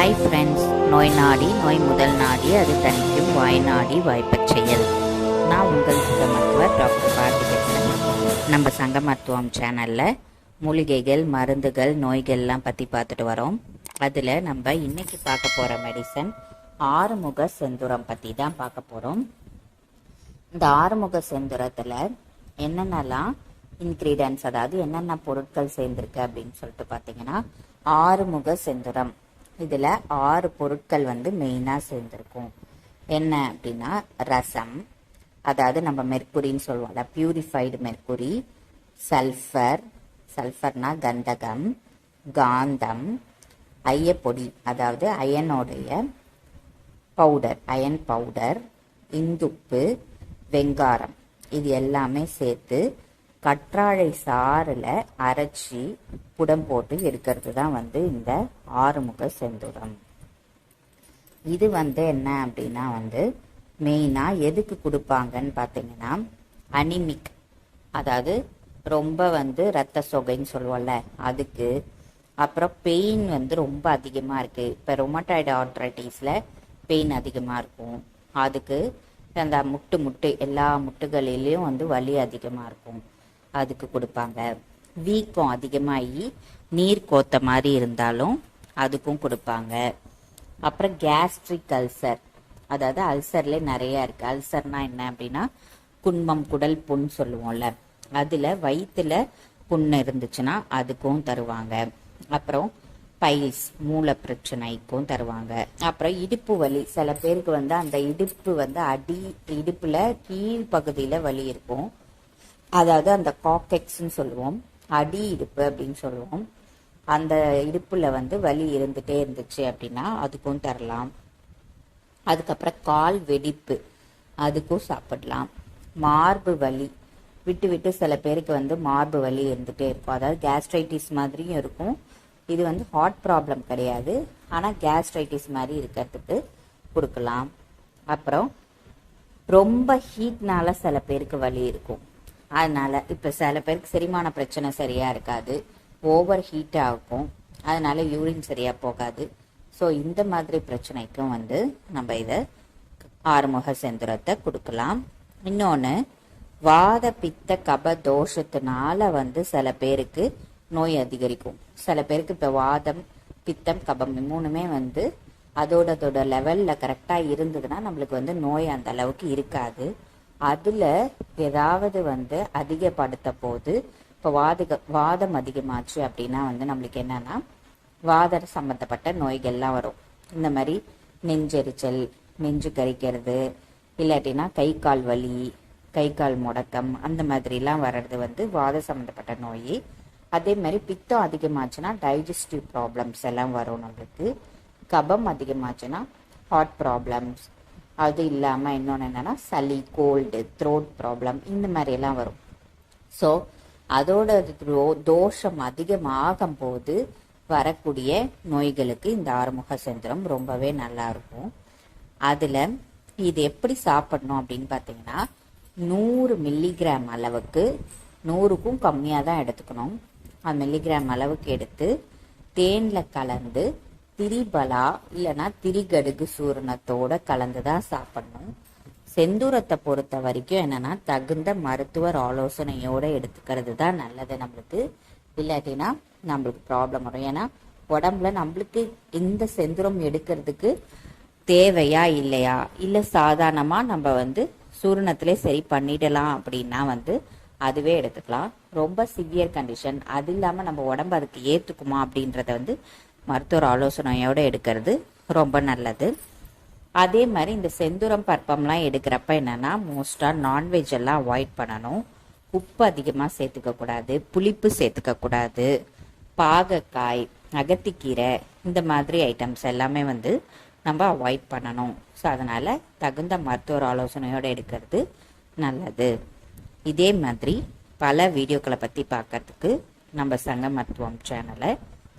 Hi friends நோய் நாடி நோய் முதல் நாடி அது தணிக்கும் வாய் நாடி வாய்ப்பச் செயல் நான் உங்கள் சித்த மருத்துவர் டாக்டர் பாரதி பேசுகிறேன் நம்ம சங்க மருத்துவம் சேனலில் மூலிகைகள் மருந்துகள் நோய்கள்லாம் பற்றி பார்த்துட்டு வரோம். அதில் நம்ம இன்னைக்கு பார்க்க போகிற மெடிசன் ஆறுமுக செந்துரம் பற்றி தான் பார்க்க போகிறோம் இந்த ஆறுமுக செந்துரத்தில் என்னென்னலாம் இன்க்ரீடியன்ஸ் அதாவது என்னென்ன பொருட்கள் சேர்ந்துருக்கு அப்படின்னு சொல்லிட்டு பார்த்தீங்கன்னா ஆறுமுக செந்துரம். இதில் ஆறு பொருட்கள் வந்து மெயினாக சேர்ந்துருக்கும். என்ன அப்படின்னா ரசம் அதாவது நம்ம மெர்க்குரின்னு சொல்லுவோம்ல பியூரிஃபைடு மெர்க்குரி சல்ஃபர் சல்ஃபர்னா கந்தகம் காந்தம் ஐயப்பொடி அதாவது அயனுடைய பவுடர் அயன் பவுடர் இந்துப்பு வெங்காரம் இது எல்லாமே சேர்த்து கற்றாழை சாறில் அரைச்சி புடம் போட்டு எடுக்கிறது தான் வந்து இந்த ஆறுமுக செந்துரம். இது வந்து என்ன அப்படின்னா வந்து மெயினாக எதுக்கு கொடுப்பாங்கன்னு பார்த்தீங்கன்னா அனிமிக். அதாவது ரொம்ப வந்து ரத்த சொகைன்னு சொல்லுவோம்ல அதுக்கு. அப்புறம் பெயின் வந்து ரொம்ப அதிகமாக இருக்குது இப்போ ரொமட்டாய்டு ஆர்ட்ரைட்டிஸில் பெயின் அதிகமாக இருக்கும். அதுக்கு அந்த முட்டு முட்டு எல்லா முட்டுகளிலையும் வந்து வலி அதிகமாக இருக்கும். அதுக்கு கொடுப்பாங்க. வீக்கம் அதிகமாகி நீர் கோத்த மாதிரி இருந்தாலும் அதுக்கும் கொடுப்பாங்க. அப்புறம் கேஸ்ட்ரிக் அல்சர் அதாவது அல்சர்ல நிறைய இருக்கு. அல்சர்னா என்ன அப்படின்னா குன்மம் குடல் புண் சொல்லுவோம்ல. அதுல வயிற்றுல புண் இருந்துச்சுன்னா அதுக்கும் தருவாங்க. அப்புறம் பைல்ஸ் மூல பிரச்சனைக்கும் தருவாங்க. அப்புறம் இடுப்பு வலி. சில பேருக்கு வந்து அந்த இடுப்பு வந்து அடி இடுப்புல கீழ் பகுதியில வலி இருக்கும். அதாவது அந்த காக்கெக்ஸ்ன்னு சொல்லுவோம். அடி இடுப்பு அப்படின்னு சொல்லுவோம். அந்த இடுப்பில் வந்து வலி இருந்துகிட்டே இருந்துச்சு அப்படின்னா அதுக்கும் தரலாம். அதுக்கப்புறம் கால் வெடிப்பு அதுக்கும் சாப்பிடலாம். மார்பு வலி விட்டு விட்டு சில பேருக்கு வந்து மார்பு வலி இருந்துகிட்டே இருக்கும். அதாவது கேஸ்ட்ரைட்டிஸ் மாதிரியும் இருக்கும். இது வந்து ஹார்ட் ப்ராப்ளம் கிடையாது. ஆனால் கேஸ்ட்ரைட்டிஸ் மாதிரி இருக்கிறதுக்கு கொடுக்கலாம். அப்புறம் ரொம்ப ஹீட்னால சில பேருக்கு வலி இருக்கும். அதனால் இப்போ சில பேருக்கு செரிமான பிரச்சனை சரியாக இருக்காது ஓவர் ஹீட் ஆகும் அதனால் யூரின் சரியாக போகாது. ஸோ இந்த மாதிரி பிரச்சனைக்கும் வந்து நம்ம இதை ஆறுமுக செந்துரத்தை கொடுக்கலாம். இன்னொன்று வாத பித்த கப தோஷத்தினால வந்து சில பேருக்கு நோய் அதிகரிக்கும். சில பேருக்கு இப்போ வாதம் பித்தம் கபம் மூணுமே வந்து அதோட அதோட லெவலில் கரெக்டாக இருந்ததுன்னா நம்மளுக்கு வந்து நோய் அந்த அளவுக்கு இருக்காது. அதில் ஏதாவது வந்து அதிகப்படுத்த போது இப்போ வாதிக வாதம் அதிகமாச்சு அப்படின்னா வந்து நம்மளுக்கு என்னன்னா வாத சம்மந்தப்பட்ட நோய்கள்லாம் வரும். இந்த மாதிரி நெஞ்செரிச்சல் நெஞ்சு கரிக்கிறது இல்லாட்டினா கை கால் வலி கை கால் முடக்கம் அந்த மாதிரிலாம் வர்றது வந்து வாத சம்மந்தப்பட்ட நோய். அதே மாதிரி பித்தம் அதிகமாச்சுன்னா டைஜஸ்டிவ் ப்ராப்ளம்ஸ் எல்லாம் வரும் நம்மளுக்கு. கபம் அதிகமாச்சுன்னா ஹார்ட் ப்ராப்ளம்ஸ் அது இல்லாமல் இன்னொன்று என்னென்னா சளி கோல்டு த்ரோட் ப்ராப்ளம் இந்த மாதிரியெல்லாம் வரும். ஸோ அதோட தோஷம் அதிகமாகும் போது வரக்கூடிய நோய்களுக்கு இந்த ஆறுமுக சந்திரம் ரொம்பவே நல்லா இருக்கும். அதில் இது எப்படி சாப்பிடணும் அப்படின்னு பார்த்தீங்கன்னா நூறு மில்லிகிராம் அளவுக்கு நூறுக்கும் கம்மியாக தான் எடுத்துக்கணும். அது மில்லிகிராம் அளவுக்கு எடுத்து தேனில் கலந்து திரிபலா இல்லைன்னா திரிகடுகு சூரணத்தோட கலந்து தான் சாப்பிடணும். செந்தூரத்தை பொறுத்த வரைக்கும் என்னன்னா தகுந்த மருத்துவர் ஆலோசனையோட எடுத்துக்கிறது தான் நல்லது நம்மளுக்கு. இல்லாட்டினா நம்மளுக்கு ப்ராப்ளம் வரும். ஏன்னா உடம்புல நம்மளுக்கு இந்த செந்தூரம் எடுக்கிறதுக்கு தேவையா இல்லையா? இல்லை சாதாரணமாக நம்ம வந்து சூரணத்திலே சரி பண்ணிடலாம் அப்படின்னா வந்து அதுவே எடுத்துக்கலாம். ரொம்ப சிவியர் கண்டிஷன் அது இல்லாமல் நம்ம உடம்பு அதுக்கு ஏற்றுக்குமா அப்படின்றத வந்து மருத்துவர் ஆலோசனையோடு எடுக்கிறது. ரொம்ப நல்லது. அதே மாதிரி இந்த செந்துரம் பருப்பம்லாம் எடுக்கிறப்ப என்னென்னா மோஸ்ட்டாக நான்வெஜ் எல்லாம் அவாய்ட் பண்ணணும். உப்பு அதிகமாக சேர்த்துக்க கூடாது. புளிப்பு சேர்த்துக்க கூடாது. பாகக்காய் அகத்திக்கீரை இந்த மாதிரி ஐட்டம்ஸ் எல்லாமே வந்து நம்ம அவாய்ட் பண்ணணும். ஸோ அதனால் தகுந்த மருத்துவர் ஆலோசனையோடு எடுக்கிறது நல்லது. இதே மாதிரி பல வீடியோக்களை பற்றி பார்க்கறதுக்கு நம்ம சங்க மருத்துவம் சேனலை